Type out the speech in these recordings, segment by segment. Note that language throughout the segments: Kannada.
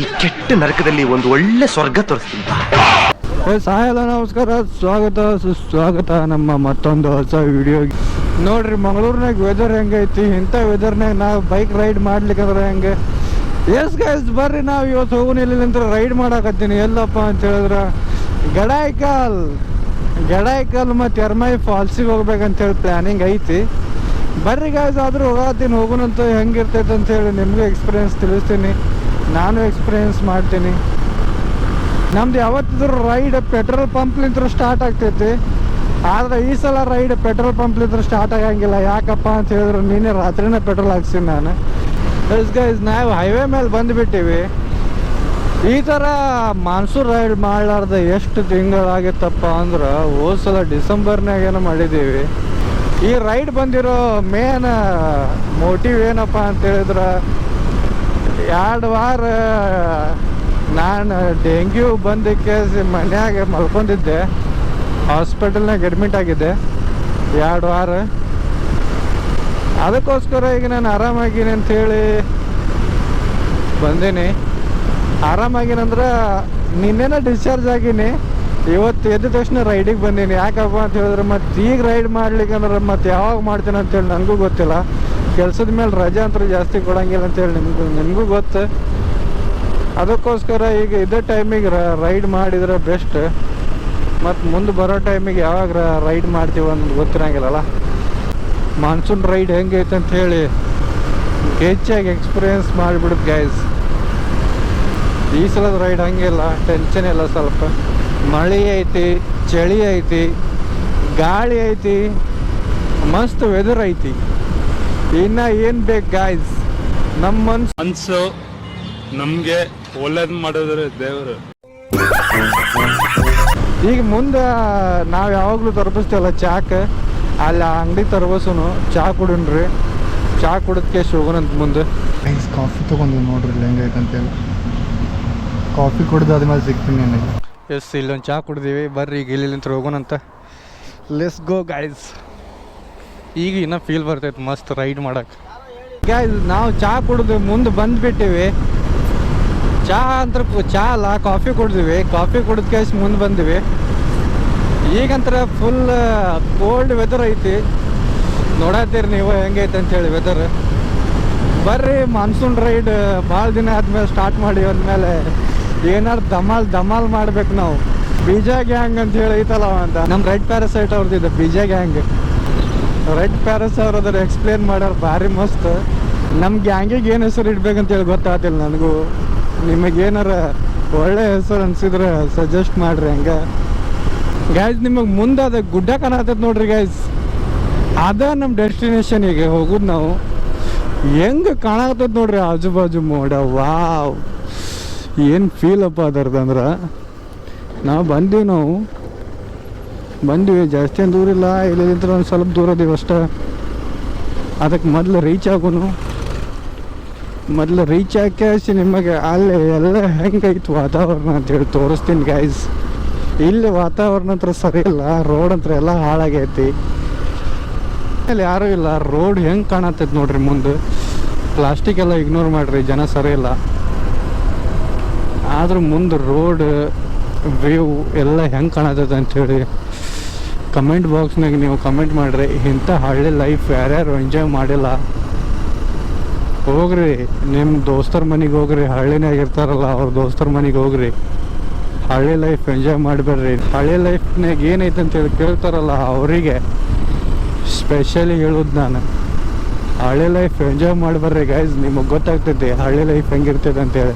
ಈ ಕೆಟ್ಟ ನರಕದಲ್ಲಿ ಒಂದು ಒಳ್ಳೆ ಸ್ವರ್ಗ ತೋರಿಸ್ತೀನಿ. ಸಾಯಲ್ಲ ನಮಸ್ಕಾರ. ಸ್ವಾಗತ, ಸುಸ್ವಾಗತ ನಮ್ಮ ಮತ್ತೊಂದು ಹೊಸ ವಿಡಿಯೋ ನೋಡ್ರಿ, ಮಂಗಳೂರಿನಾಗ ವೆದರ್ ಹೆಂಗೈತಿ ಇಂಥ ವೆದರ್ನಾಗ ನಾವು ಬೈಕ್ ರೈಡ್ ಮಾಡ್ಲಿಕ್ಕಂದ್ರೆ ಹೆಂಗೆ? ಎಸ್ ಗೈಸ್ ಬರ್ರಿ, ನಾವು ಇವತ್ತು ಹೋಗೋಣ ಇಲ್ಲಿಂದ ರೈಡ್ ಮಾಡಾಕತ್ತೀನಿ. ಎಲ್ಲಪ್ಪ ಅಂತ ಹೇಳಿದ್ರೆ, ಗಡಾಯ್ಕಲ್ ಗಡಾಯ್ಕಲ್ ಮತ್ತು ಎರ್ಮೈ ಫಾಲ್ಸಿಗೆ ಹೋಗ್ಬೇಕಂತ ಹೇಳಿ ಪ್ಲ್ಯಾನಿಂಗ್ ಐತಿ. ಬರ್ರಿ ಗಾಯ್ಸ್ ಆದರೂ ಹೋಗತ್ತೀನಿ ಹೋಗೋಣಂತ ಹೆಂಗಿರ್ತೈತೆ ಅಂತ ಹೇಳಿ ನಿಮಗೂ ಎಕ್ಸ್ಪೀರಿಯನ್ಸ್ ತಿಳಿಸ್ತೀನಿ. ನಾನು ಎಕ್ಸ್ಪೀರಿಯನ್ಸ್ ಮಾಡ್ತೀನಿ. ನಮ್ದು ಯಾವತ್ತಿದ್ರು ರೈಡ್ ಪೆಟ್ರೋಲ್ ಪಂಪ್ಲಿಂತ್ರ ಸ್ಟಾರ್ಟ್ ಆಗ್ತೈತಿ. ಆದ್ರೆ ಈ ಸಲ ರೈಡ್ ಪೆಟ್ರೋಲ್ ಪಂಪ್ಲಿಂತ್ರ ಸ್ಟಾರ್ಟ್ ಆಗಂಗಿಲ್ಲ. ಯಾಕಪ್ಪ ಅಂತ ಹೇಳಿದ್ರು ನೀನೇ ರಾತ್ರಿನೇ ಪೆಟ್ರೋಲ್ ಹಾಕ್ಸಿನಿ ನಾನು. ನಾವು ಹೈವೇ ಮೇಲೆ ಬಂದ್ಬಿಟ್ಟಿವಿ. ಈ ಥರ ಮಾನ್ಸೂನ್ ರೈಡ್ ಮಾಡಲಾರ್ದ ಎಷ್ಟು ತಿಂಗಳಾಗಿತ್ತಪ್ಪ ಅಂದ್ರೆ ಹೋದ ಸಲ ಡಿಸೆಂಬರ್ನಾಗ ಏನೋ ಮಾಡಿದ್ದೀವಿ ಈ ರೈಡ್ ಬಂದಿರೋ ಮೇನ್ ಮೋಟಿವ್ ಏನಪ್ಪ ಅಂತ ಹೇಳಿದ್ರೆ ಎರಡು ವಾರ, ನಾನು ಡೆಂಗ್ಯೂ ಬಂದಕ್ಕೆ ಮನ್ಯಾಗ ಮಲ್ಕೊಂಡಿದ್ದೆ. ಹಾಸ್ಪಿಟಲ್ನಾಗ ಅಡ್ಮಿಟ್ ಆಗಿದ್ದೆ. ಎರಡು ವಾರ. ಅದಕ್ಕೋಸ್ಕರ ಈಗ ನಾನು ಆರಾಮಾಗೀನಿ ಅಂಥೇಳಿ ಬಂದೀನಿ. ಆರಾಮಾಗಿನಂದ್ರೆ ನಿನ್ನೆನ ಡಿಸ್ಚಾರ್ಜ್ ಆಗಿನಿ. ಇವತ್ತು ಎದ್ದ ತಕ್ಷಣ ರೈಡಿಗೆ ಬಂದೀನಿ. ಯಾಕಪ್ಪ ಅಂತ ಹೇಳಿದ್ರೆ ಮತ್ತೆ ಈಗ ರೈಡ್ ಮಾಡ್ಲಿಕ್ಕೆ ಅಂದ್ರೆ ಮತ್ತೆ ಯಾವಾಗ ಮಾಡ್ತೀನಿ ಅಂತೇಳಿ ನನಗೂ ಗೊತ್ತಿಲ್ಲ. ಕೆಲಸದ ಮೇಲೆ ರಜೆ ಅಂತೂ ಜಾಸ್ತಿ ಕೊಡಂಗಿಲ್ಲ ಅಂತ ಹೇಳಿ ನಿಮಗೂ ನಿಮಗೂ ಗೊತ್ತು. ಅದಕ್ಕೋಸ್ಕರ ಈಗ ಇದೇ ಟೈಮಿಗೆ ರೈಡ್ ಮಾಡಿದ್ರೆ ಬೆಸ್ಟ್. ಮತ್ತು ಮುಂದೆ ಬರೋ ಟೈಮಿಗೆ ಯಾವಾಗ ರೈಡ್ ಮಾಡ್ತೀವಿ ಅಂತ ಗೊತ್ತಿರಂಗಿಲ್ಲಲ್ಲ. ಮಾನ್ಸೂನ್ ರೈಡ್ ಹೆಂಗೈತೆ ಅಂತ ಹೇಳಿ ಹೆಚ್ಚಾಗಿ ಎಕ್ಸ್ಪೀರಿಯನ್ಸ್ ಮಾಡಿಬಿಡುತ್ತೆ ಗೈಸ್ ಈ ಸಲದ ರೈಡ್ ಹಂಗಿಲ್ಲ ಟೆನ್ಷನ್ ಇಲ್ಲ ಸ್ವಲ್ಪ. ಮಳೆ ಐತಿ, ಚಳಿ ಐತಿ, ಗಾಳಿ ಐತಿ, ಮಸ್ತ್ ವೆದರ್ ಐತಿ. ಇನ್ನ ಏನ್ ಬೇಕು ಗಾಯ್ಸ್ ನಮ್ಮ ಮನ್ಸು ಮನ್ಸು ನಮ್ಗೆ ಒಳ್ಳೇದ್ ಮಾಡಿದ್ರೆ ದೇವರು. ಈಗ ಮುಂದೆ ನಾವು ಯಾವಾಗಲೂ ತರಬಸ್ತೇವಲ್ಲ ಚಾಕ್ ಅಲ್ಲಿ ಅಂಗಡಿ ತರ್ಬಸುನು ಚಾ ಕುಡಿನ್ರಿ. ಚಾ ಕುಡಿದ್ಕೆ ಹೋಗೋಣಂತ ಮುಂದೆ. ಗೈಸ್ ಕಾಫಿ ತೊಗೊಂಡು ನೋಡ್ರಿ ಇಲ್ಲಿ ಹೆಂಗೈತೆ ಅಂತೇಳಿ ಕಾಫಿ ಕುಡ್ದು ಅದ್ಮೇಲೆ ಸಿಗ್ತೀನಿ ನನಗೆ. ಎಸ್ ಇಲ್ಲೊಂದು ಚಾ ಕುಡ್ದೀವಿ. ಬರ್ರಿ ಈಗ ಹೋಗೋಣ ಹೋಗೋಣಂತ. ಲೆಸ್ ಗೋ ಗಾಯ್ಸ್ ಈಗ ಇನ್ನೂ ಫೀಲ್ ಬರ್ತೈತೆ ಮಸ್ತ್ ರೈಡ್ ಗಾಯ್ಸ್ ನಾವು ಚಹಾ ಕುಡಿದ್ವಿ ಮುಂದೆ ಬಂದ್ಬಿಟ್ಟಿವಿ. ಚಾ ಅಂತ ಚಹಾ ಅಲ್ಲ ಕಾಫಿ ಕುಡಿದ್ವಿ. ಕಾಫಿ ಕುಡಿದ ಕೇಸ್ ಮುಂದೆ ಬಂದ್ವಿ. ಈಗಂತರ ಫುಲ್ ಕೋಲ್ಡ್ ವೆದರ್ ಐತಿ. ನೋಡತ್ತೀರಿ ನೀವು ಹೆಂಗೈತೆ ಅಂತೇಳಿ ವೆದರ್ ಬರ್ರಿ ಮಾನ್ಸೂನ್ ರೈಡ್ ಭಾಳ ದಿನ ಆದ್ಮೇಲೆ ಸ್ಟಾರ್ಟ್ ಮಾಡಿ ಅಂದಮೇಲೆ ಏನಾರು ಧಮಾಲ್ ಧಮಾಲ್ ಮಾಡ್ಬೇಕು ನಾವು. ಬೀಜ ಗ್ಯಾಂಗ್ ಅಂತ ಹೇಳಿ ಐತಲ್ಲ ಅಂತ ನಮ್ಮ ರೆಡ್ ಪ್ಯಾರಸೈಟ್ ಅವ್ರದ್ದು ಬೀಜ ಗ್ಯಾಂಗ್ ರೆಡ್ ಪ್ಯಾರಸ್ ಅವ್ರ ಅದ್ರ ಎಕ್ಸ್ಪ್ಲೇನ್ ಮಾಡ್ಯಾರ ಭಾರಿ ಮಸ್ತ್. ನಮ್ಮ ಗ್ಯಾಂಗಿಗೆ ಏನು ಹೆಸರು ಇಡ್ಬೇಕಂತೇಳಿ ಗೊತ್ತಾಗ್ತಿಲ್ಲ ನನಗೂ. ನಿಮಗೇನಾರ ಒಳ್ಳೆ ಹೆಸರು ಅನ್ಸಿದ್ರೆ ಸಜೆಸ್ಟ್ ಮಾಡ್ರಿ ಹಂಗೆ. ಗಾಯ್ಸ್ ನಿಮಗೆ ಮುಂದೆ ಅದ ಗುಡ್ಡ ಕಾಣತೈತೆ ನೋಡ್ರಿ ಗಾಯ್ಸ್ ಅದ ನಮ್ಮ ಡೆಸ್ಟಿನೇಷನ್ ಈಗ ಹೋಗುದು ನಾವು. ಹೆಂಗೆ ಕಾಣತೈತೆ ನೋಡ್ರಿ ಆಜು ಬಾಜು ಮೋಡ. ವಾವ್. ಏನು ಫೀಲ್ ಅಪ್ಪ ಅದರ್ದು ಅಂದ್ರೆ ನಾವು ಬಂದೀವಿ ನಾವು. ಬಂದ್ವಿ, ಜಾಸ್ತಿ ಏನು ದೂರ ಇಲ್ಲ. ಇಲ್ಲಿ ಒಂದು ಸ್ವಲ್ಪ ದೂರ ಅದೀವಿ ಅಷ್ಟೇ. ಅದಕ್ಕೆ ಮೊದಲು ರೀಚ್ ಆಗೋನು. ಮೊದಲು ರೀಚ್ ಹಾಕಿ ನಿಮಗೆ ಅಲ್ಲಿ ಎಲ್ಲ ಹೆಂಗೈತು ವಾತಾವರಣ ಅಂತೇಳಿ ತೋರಿಸ್ತೀನಿ ಗೈಸ್ ಇಲ್ಲಿ ವಾತಾವರಣ ಹತ್ರ ಸರಿ ಇಲ್ಲ. ರೋಡ್ ಹತ್ರ ಎಲ್ಲ ಹಾಳಾಗೈತಿ. ಅಲ್ಲಿ ಯಾರೂ ಇಲ್ಲ. ರೋಡ್ ಹೆಂಗೆ ಕಾಣತ್ತೈತೆ ನೋಡ್ರಿ ಮುಂದೆ. ಪ್ಲಾಸ್ಟಿಕ್ ಎಲ್ಲ ಇಗ್ನೋರ್ ಮಾಡಿರಿ, ಜನ ಸರಿ ಇಲ್ಲ. ಆದ್ರೂ ಮುಂದೆ ರೋಡ್ ವ್ಯೂ ಎಲ್ಲ ಹೆಂಗೆ ಕಾಣತೈತೆ ಅಂಥೇಳಿ ಕಮೆಂಟ್ ಬಾಕ್ಸ್ನಾಗ ನೀವು ಕಮೆಂಟ್ ಮಾಡಿರಿ. ಇಂಥ ಹಳ್ಳಿ ಲೈಫ್ ಯಾರ್ಯಾರು ಎಂಜಾಯ್ ಮಾಡಿಲ್ಲ. ಹೋಗ್ರಿ. ನಿಮ್ಮ ದೋಸ್ತರ ಮನೆಗೆ ಹೋಗ್ರಿ. ಹಳ್ಳಿನಾಗ ಇರ್ತಾರಲ್ಲ, ಅವ್ರ ದೋಸ್ತರ ಮನೆಗೆ ಹೋಗ್ರಿ. ಹಳ್ಳಿ ಲೈಫ್ ಎಂಜಾಯ್ ಮಾಡಬೇಡ್ರಿ. ಹಳ್ಳಿ ಲೈಫ್ನಾಗ ಏನೈತೆ ಅಂತೇಳಿ ಕೇಳ್ತಾರಲ್ಲ ಅವರಿಗೆ. ಸ್ಪೆಷಲಿ ಹೇಳೋದು ನಾನು. ಹಳ್ಳಿ ಲೈಫ್ ಎಂಜಾಯ್ ಮಾಡಬೇಡ್ರಿ ಗೈಸ್ ನಿಮಗೆ ಗೊತ್ತಾಗ್ತೈತಿ ಹಳ್ಳಿ ಲೈಫ್ ಹೆಂಗಿರ್ತೈತೆ ಅಂತೇಳಿ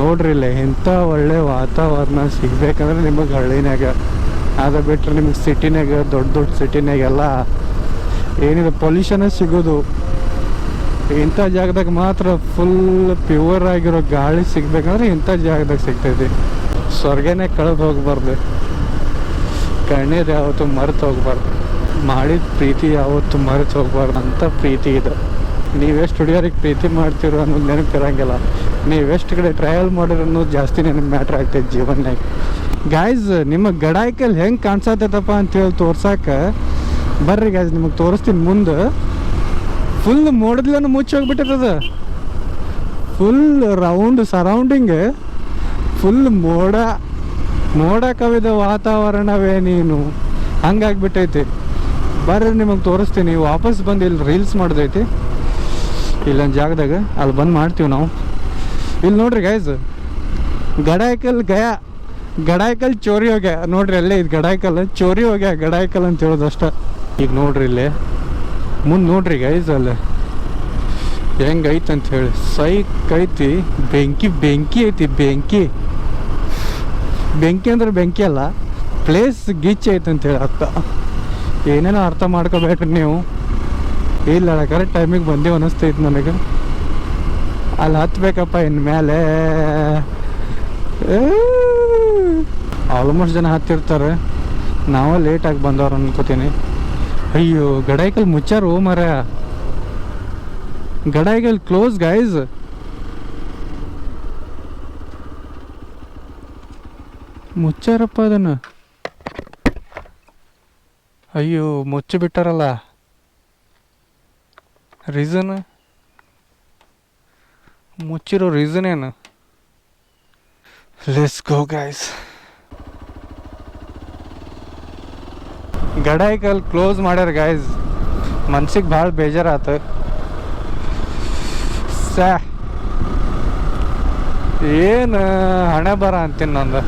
ನೋಡ್ರಿ ಇಲ್ಲಿ ಇಂಥ ಒಳ್ಳೆ ವಾತಾವರಣ ಸಿಗ್ಬೇಕಂದ್ರೆ ನಿಮಗೆ ಹಳ್ಳಿನಾಗ ಅದು ಬಿಟ್ಟರೆ ನಿಮಗೆ ಸಿಟಿನಾಗ ದೊಡ್ಡ ದೊಡ್ಡ ಸಿಟಿನಾಗೆಲ್ಲ ಏನಿದೆ ಪೊಲ್ಯೂಷನೇ ಸಿಗೋದು. ಇಂಥ ಜಾಗದಾಗ ಮಾತ್ರ ಫುಲ್ ಪ್ಯೂರ್ ಆಗಿರೋ ಗಾಳಿ ಸಿಗ್ಬೇಕಂದ್ರೆ ಇಂಥ ಜಾಗದಾಗ ಸಿಗ್ತೈತಿ ಸ್ವರ್ಗನೇ ಕಳೆದು ಹೋಗ್ಬಾರ್ದು. ಕಣ್ಣೀರು ಯಾವತ್ತು ಮರೆತು ಹೋಗ್ಬಾರ್ದು. ಮಾಡಿದ ಪ್ರೀತಿ ಯಾವತ್ತು ಮರೆತು ಹೋಗ್ಬಾರ್ದು ಅಂತ ಪ್ರೀತಿ ಇದೆ. ನೀವೆಷ್ಟು ಹುಡುಗರಿಗೆ ಪ್ರೀತಿ ಮಾಡ್ತಿರೋ ಅನ್ನೋದು ನೆನಪಿರಂಗಿಲ್ಲ ನೀವೆಷ್ಟು ಕಡೆ ಟ್ರಯಲ್ ಮಾಡಿರೋ ಅನ್ನೋದು ಜಾಸ್ತಿ ನೆನಪು ಮ್ಯಾಟ್ರ್ ಆಗ್ತೈತೆ ಜೀವನದಾಗ. ಗಾಯ್ಸ್ ನಿಮ್ಮ ಗಡಾಯ್ಕಲ್ಲಿ ಹೆಂಗೆ ಕಾಣಿಸತ್ತೈತಪ್ಪ ಅಂತೇಳಿ ತೋರ್ಸಕ್ಕೆ ಬರ್ರಿ ಗಾಯ್ಸ್ ನಿಮಗೆ ತೋರಿಸ್ತೀನಿ ಮುಂದೆ. ಫುಲ್ ಮೋಡದ್ಲನ್ನು ಮುಚ್ಚಿ ಹೋಗ್ಬಿಟ್ಟಿರ್ತದ ಫುಲ್ ರೌಂಡ್ ಸರೌಂಡಿಂಗ್ ಫುಲ್ ಮೋಡ ಮೋಡ ಕವಿದ ವಾತಾವರಣವೇ ನೀನು. ಹಂಗಾಗ್ಬಿಟ್ಟೈತಿ ಬರ್ರಿ ನಿಮಗೆ ತೋರಿಸ್ತೀನಿ, ವಾಪಸ್ ಬಂದು ಇಲ್ಲಿ ರೀಲ್ಸ್ ಮಾಡೋದೈತಿ. ಇಲ್ಲೊಂದು ಜಾಗದಾಗ ಅಲ್ಲಿ ಬಂದು ಮಾಡ್ತೀವಿ ನಾವು. ಇಲ್ಲಿ ನೋಡ್ರಿ ಗೈಸ್ ಗಡಾಯ್ಕಲ್ ಗಯ, ಗಡಾಯ್ಕಲ್ ಚೋರಿ ಹೋಗ್ಯ. ನೋಡ್ರಿ ಅಲ್ಲೇ ಇದು ಗಡಾಯ್ಕಲ್, ಚೋರಿ ಹೋಗ್ಯ ಗಡಾಯ್ಕಲ್ ಅಂತ ಹೇಳೋದು ಅಷ್ಟ. ಈಗ ನೋಡ್ರಿ ಇಲ್ಲೇ, ಮುಂದೆ ನೋಡ್ರಿ ಗೈಸ್ ಅಲ್ಲೇ. ಹೆಂಗೈತೆ ಅಂತ ಹೇಳಿ. ಸೈಕ್ ಐತಿ, ಬೆಂಕಿ ಬೆಂಕಿ ಐತಿ, ಬೆಂಕಿ. ಬೆಂಕಿ ಅಂದ್ರೆ ಬೆಂಕಿ ಅಲ್ಲ ಪ್ಲೇಸ್ ಗಿಚ್ ಐತೆ ಅಂತ ಹೇಳಿ ಅರ್ಥ. ಏನೇನೋ ಅರ್ಥ ಮಾಡ್ಕೋಬೇಕ್ರಿ ನೀವು. ಇಲ್ಲ ಕರೆಕ್ಟ್ ಟೈಮಿಗೆ ಬಂದೀವಿ ಅನಿಸ್ತೈತೆ ನನಗೆ. ಅಲ್ಲಿ ಹತ್ಬೇಕಪ್ಪ ಇನ್ನು ಮೇಲೆ ಆಲ್ಮೋಸ್ಟ್ ಜನ ಹತ್ತಿರ್ತಾರೆ. ನಾವೇ ಲೇಟಾಗಿ ಬಂದವ್ರು ಅನ್ಕೋತೀನಿ. ಅಯ್ಯೋ ಗಡಾಯಿಕಲ್ ಮುಚ್ಚಾರು ಮರ ಗಡಾಯಿಕಲ್ ಕ್ಲೋಸ್ ಗೈಸ್ ಮುಚ್ಚಾರಪ್ಪ ಅದನ್ನು. ಅಯ್ಯೋ ಮುಚ್ಚಿ ಬಿಟ್ಟಾರಲ್ಲ ರೀಸನ್ ಮುಚ್ಚಿರೋ ರೀಸನ್ ಏನು? Let's go guys Gadaikal close ಮಾಡ್ಯಾರ ಗಾಯ್ಸ್ ಮನ್ಸಿಗೆ ಭಾಳ ಬೇಜಾರಾತು. ಸ್ಯಾ ಏನು ಹಣೆ ಬರ ಅಂತೀನಿ ನಂದು.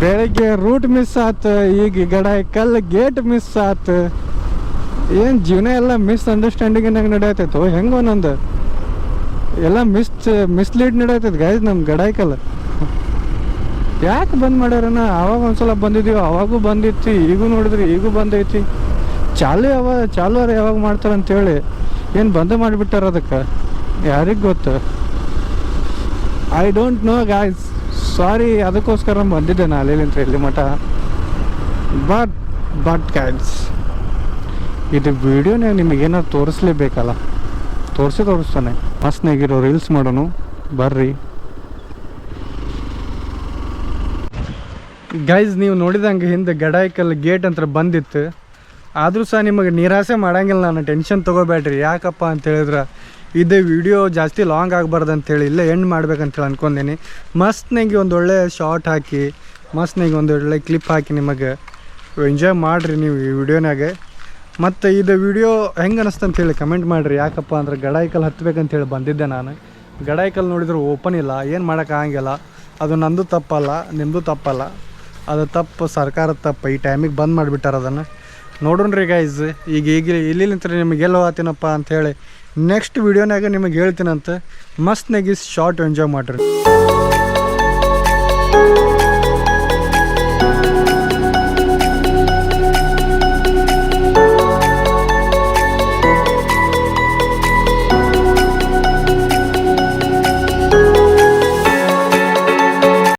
ಬೆಳಗ್ಗೆ ರೂಟ್ ಮಿಸ್ ಆತು, ಈಗ ಗಡಾಯ್ಕಲ್ ಗೇಟ್ ಮಿಸ್ ಆತು. ಏನು ಜೀವನ ಎಲ್ಲ ಮಿಸ್ ಅಂಡರ್ಸ್ಟ್ಯಾಂಡಿಂಗ್ ನಡೆಯತೈತೋ ಹೆಂಗೋ ನಂದು. ಎಲ್ಲ ಮಿಸ್ ಮಿಸ್ಲೀಡ್ ನಡೆಯತೈತ್ ಗೈಸ್ ನಮ್ಮ ಗಡಾಯ್ಕಲ್ಲ. ಯಾಕೆ ಬಂದ್ ಮಾಡ್ಯಾರನ? ಅವಾಗ ಒಂದ್ಸಲ ಬಂದಿದೀವಿ, ಅವಾಗೂ ಬಂದಿತ್ತು, ಈಗೂ ನೋಡಿದ್ರಿ, ಈಗೂ ಬಂದೈತಿ. ಚಾಲು ಯಾವ ಚಾಲು ಅವ್ರು ಯಾವಾಗ ಮಾಡ್ತಾರೆ ಅಂತೇಳಿ ಏನು ಬಂದ್ ಮಾಡಿಬಿಟ್ಟಾರ ಅದಕ್ಕೆ? ಯಾರಿಗೆ ಗೊತ್ತು? I don't know guys sorry ಅದಕ್ಕೋಸ್ಕರ ಬಂದಿದ್ದೆ ನಾ ಅಲ್ಲಿಂತ ಇಲ್ಲಿ ಮಠ. ಬಟ್ ಬಟ್ ಗಾಯ್ಸ್ ಇದು ವಿಡಿಯೋನಾಗ ನಿಮಗೇನಾದ್ರು ತೋರಿಸ್ಲೇಬೇಕಲ್ಲ? ತೋರಿಸಿ ತೋರಿಸ್ತಾನೆ. ಮಸ್ನಾಗಿರೋ ರೀಲ್ಸ್ ಮಾಡೋನು. ಬರ್ರಿ. ಗೈಸ್ ನೀವು ನೋಡಿದಂಗೆ ಹಿಂದೆ ಗಡಾಯ್ಕಲ್ ಗೇಟ್ ಅಂತ ಬಂದಿತ್ತು. ಆದರೂ ಸಹ ನಿಮಗೆ ನಿರಾಸೆ ಮಾಡಂಗಿಲ್ಲ ನಾನು ಟೆನ್ಷನ್ ತೊಗೋಬೇಡ್ರಿ. ಯಾಕಪ್ಪ ಅಂತ ಹೇಳಿದ್ರೆ, ಇದೇ ವಿಡಿಯೋ ಜಾಸ್ತಿ ಲಾಂಗ್ ಆಗಬಾರ್ದು ಅಂತೇಳಿ ಇಲ್ಲೇ ಎಂಡ್ ಮಾಡ್ಬೇಕಂತೇಳಿ ಅನ್ಕೊಂಡೀನಿ. ಮಸ್ತ್ನಾಗಿ ಒಂದು ಒಳ್ಳೆ ಶಾರ್ಟ್ ಹಾಕಿ ಮಸ್ತ್ನಾಗಿ ಒಂದು ಒಳ್ಳೆ ಕ್ಲಿಪ್ ಹಾಕಿ ನಿಮಗೆ ಎಂಜಾಯ್ ಮಾಡಿರಿ ನೀವು ಈ ವಿಡಿಯೋನಾಗೆ ಮತ್ತು ಇದು ವಿಡಿಯೋ ಹೆಂಗೆ ಅನಿಸ್ತು ಅಂತೇಳಿ ಕಮೆಂಟ್ ಮಾಡಿರಿ. ಯಾಕಪ್ಪ ಅಂದ್ರೆ ಹತ್ಬೇಕಂತ ಹೇಳಿ ಬಂದಿದ್ದೆ ನಾನು. ಗಡಾಯ್ಕಲ್ ನೋಡಿದ್ರೆ ಓಪನ್ ಇಲ್ಲ, ಏನು ಮಾಡೋಕ್ಕಾಗಂಗಿಲ್ಲ ಅದು ನಂದು ತಪ್ಪಲ್ಲ ನಿಮ್ಮದು ತಪ್ಪಲ್ಲ. ಅದು ತಪ್ಪು, ಸರ್ಕಾರದ ತಪ್ಪು. ಈ ಟೈಮಿಗೆ ಬಂದ್ ಮಾಡಿಬಿಟ್ಟಾರ ಅದನ್ನು. ರೀ ಗೈಸ್ ಈಗ ಈಗ ಇಲ್ಲಿಂತ ನಿಮಗೆ ಎಲ್ಲಿ ಆತೀನಪ್ಪ ಅಂಥೇಳಿ ನೆಕ್ಸ್ಟ್ ವೀಡಿಯೋನಾಗ ನಿಮಗೆ ಹೇಳ್ತೀನಂತ. ನೆಗಿಸ್ ಶಾರ್ಟ್ ಎಂಜಾಯ್ ಮಾಡಿರಿ.